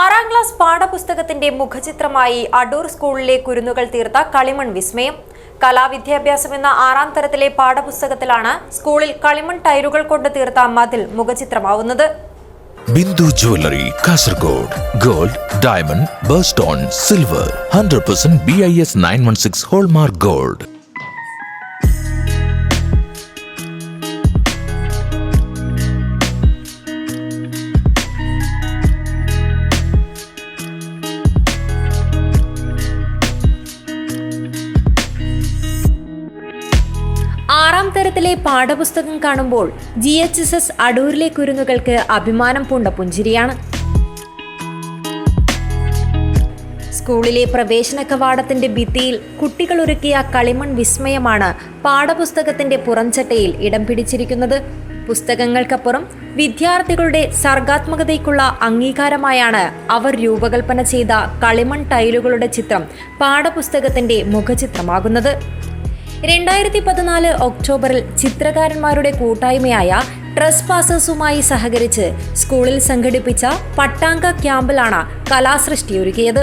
ആറാം ക്ലാസ് പാഠപുസ്തകത്തിന്റെ മുഖചിത്രമായി അടൂർ സ്കൂളിലെ കുരുന്നുകൾ തീർത്ത കളിമൺ വിസ്മയം. കലാവിദ്യാഭ്യാസം എന്ന ആറാം തരത്തിലെ പാഠപുസ്തകത്തിലാണ് സ്കൂളിൽ കളിമൺ ടൈലുകൾ കൊണ്ട് തീർത്ത മതിൽ മുഖചിത്രമാവുന്നത്. Bindu jewellery Kasaragod gold diamond birthstone silver hundred percent B I S nine one six hallmark gold. ആറാം തരത്തിലെ പാഠപുസ്തകം കാണുമ്പോൾ ജി എച്ച് എസ് എസ് അടൂരിലെ കുരുന്നുകൾക്ക് അഭിമാനം പൂണ്ട പുഞ്ചിരിയാണ്. സ്കൂളിലെ പ്രവേശന കവാടത്തിന്റെ ഭിത്തിയിൽ കുട്ടികൾ ഒരുക്കിയ കളിമൺ വിസ്മയമാണ് പാഠപുസ്തകത്തിന്റെ പുറംചട്ടയിൽ ഇടം പിടിച്ചിരിക്കുന്നത്. പുസ്തകങ്ങൾക്കപ്പുറം വിദ്യാർത്ഥികളുടെ സർഗാത്മകതയ്ക്കുള്ള അംഗീകാരമായാണ് അവർ രൂപകൽപ്പന ചെയ്ത കളിമൺ ടൈലുകളുടെ ചിത്രം പാഠപുസ്തകത്തിന്റെ മുഖചിത്രമാകുന്നത്. രണ്ടായിരത്തി പതിനാല് ഒക്ടോബറിൽ ചിത്രകാരന്മാരുടെ കൂട്ടായ്മയായ ട്രസ് പാസേഴ്സുമായി സഹകരിച്ച് സ്കൂളിൽ സംഘടിപ്പിച്ച പട്ടാങ്ക ക്യാമ്പിലാണ് കലാസൃഷ്ടി ഒരുക്കിയത്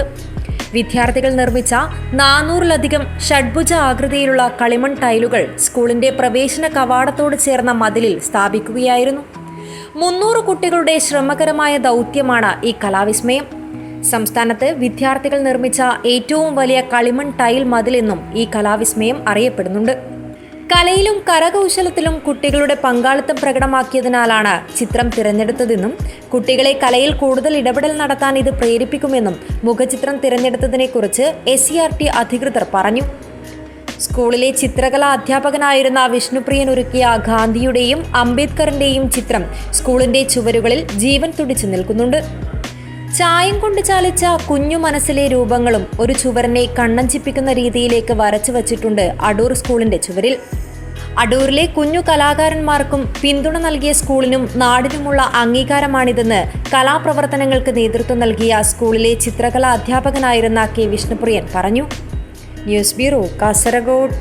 വിദ്യാർത്ഥികൾ നിർമ്മിച്ച നാനൂറിലധികം ഷഡ്ഭുജ ആകൃതിയിലുള്ള കളിമൺ ടൈലുകൾ സ്കൂളിന്റെ പ്രവേശന കവാടത്തോട് ചേർന്ന മതിലിൽ സ്ഥാപിക്കുകയായിരുന്നു. മുന്നൂറ് കുട്ടികളുടെ ശ്രമകരമായ ദൗത്യമാണ് ഈ കലാവിസ്മയം. സംസ്ഥാനത്ത് വിദ്യാർത്ഥികൾ നിർമ്മിച്ച ഏറ്റവും വലിയ കളിമൺ ടൈൽ മതിലെന്നും ഈ കലാവിസ്മയം അറിയപ്പെടുന്നുണ്ട്. കലയിലും കരകൗശലത്തിലും കുട്ടികളുടെ പങ്കാളിത്തം പ്രകടമാക്കിയതിനാലാണ് ചിത്രം തിരഞ്ഞെടുത്തതെന്നും കുട്ടികളെ കലയിൽ കൂടുതൽ ഇടപെടൽ നടത്താൻ ഇത് പ്രേരിപ്പിക്കുമെന്നും മുഖചിത്രം തിരഞ്ഞെടുത്തതിനെക്കുറിച്ച് എസ് സി ആർ ടി അധികൃതർ പറഞ്ഞു. സ്കൂളിലെ ചിത്രകലാ അധ്യാപകനായിരുന്ന വിഷ്ണുപ്രിയൻ ഒരുക്കിയ ഗാന്ധിയുടെയും അംബേദ്കറിന്റെയും ചിത്രം സ്കൂളിന്റെ ചുവരുകളിൽ ജീവൻ തുടിച്ചു നിൽക്കുന്നുണ്ട്. ചായം കൊണ്ട് ചാലിച്ച കുഞ്ഞു മനസ്സിലെ രൂപങ്ങളും ഒരു ചുവരിനെ കണ്ണഞ്ചിപ്പിക്കുന്ന രീതിയിലേക്ക് വരച്ചു വച്ചിട്ടുണ്ട് അടൂർ സ്കൂളിന്റെ ചുവരിൽ. അടൂരിലെ കുഞ്ഞു കലാകാരന്മാർക്കും പിന്തുണ നൽകിയ സ്കൂളിനും നാടിനുമുള്ള അംഗീകാരമാണിതെന്ന് കലാപ്രവർത്തനങ്ങൾക്ക് നേതൃത്വം നൽകിയ സ്കൂളിലെ ചിത്രകലാ അധ്യാപകനായിരുന്ന കെ വിഷ്ണുപ്രിയൻ പറഞ്ഞു. News bureau Kasaragod.